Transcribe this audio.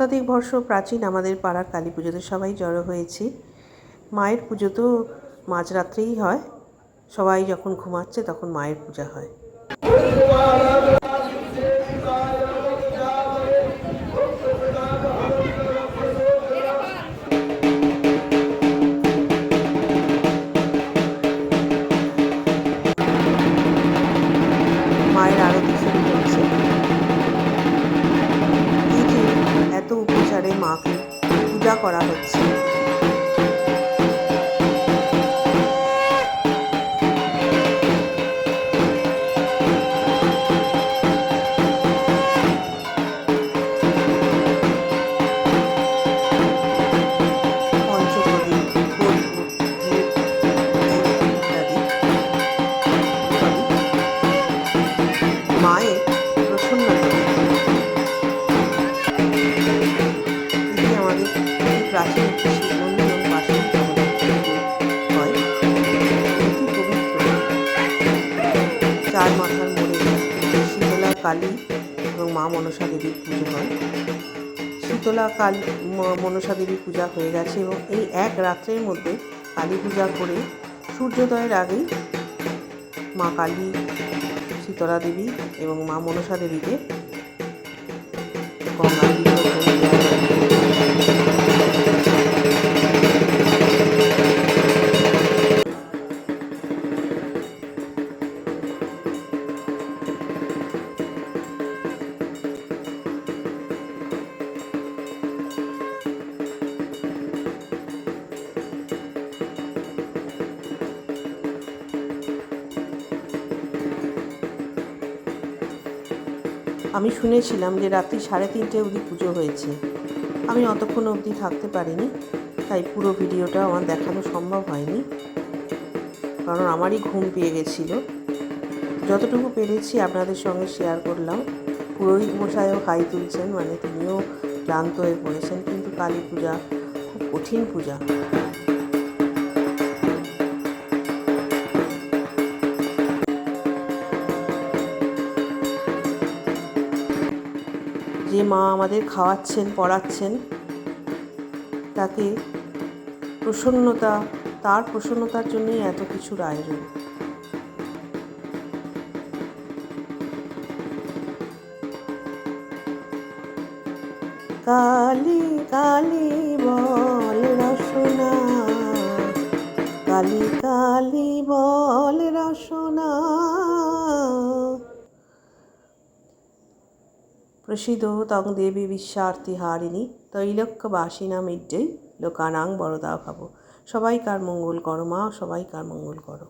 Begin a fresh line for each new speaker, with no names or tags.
শতাধিক বর্ষ প্রাচীন আমাদের পাড়ার কালী পুজোতে সবাই জড়ো হয়েছি। মায়ের পুজো তো মাঝরাত্রেই হয়। সবাই যখন ঘুমাচ্ছে তখন মায়ের পূজা হয়। পূজা করা হচ্ছে। চার মাথার মোড়ে শীতলা কালী এবং মা মনসা দেবীর পুজো হয়। শীতলা কালী, ম- মনসা দেবীর পূজা হয়ে গেছে এবং এই এক রাত্রের মধ্যে কালী পূজা করে সূর্যোদয়ের আগেই মা কালী শীতলা দেবী এবং মা মনসা দেবীকে আমি শুনেছিলাম যে রাত্রি সাড়ে তিনটে অবধি পুজো হয়েছে। আমি অতক্ষণ অবধি থাকতে পারিনি, তাই পুরো ভিডিওটা আমার দেখানো সম্ভব হয়নি। কারণ আমারই ঘুম পেয়ে গেছিল। যতটুকু পেরেছি আপনাদের সঙ্গে শেয়ার করলাম। পুরোহিত মশাইও হাই তুলছেন মানে তিনিও ক্লান্ত হয়ে পড়েছেন, কিন্তু কালী পূজা খুব কঠিন পূজা। যে মা আমাদের খাওয়াচ্ছেন, পড়াচ্ছেন তাকে প্রসন্নতা, তার প্রসন্নতার জন্যই এত কিছুর আয়োজন। কালী কালী বল রসনা, কালী, কালি বল রসনা। প্রসিদ্ধ তং দেবী বিশ্বার্থী হারিণী তৈলক্যবাসিনা মিড্ডেই লোকানাং বরদা ভাব সবাইকার মঙ্গল করো মা সবাইকার মঙ্গল করো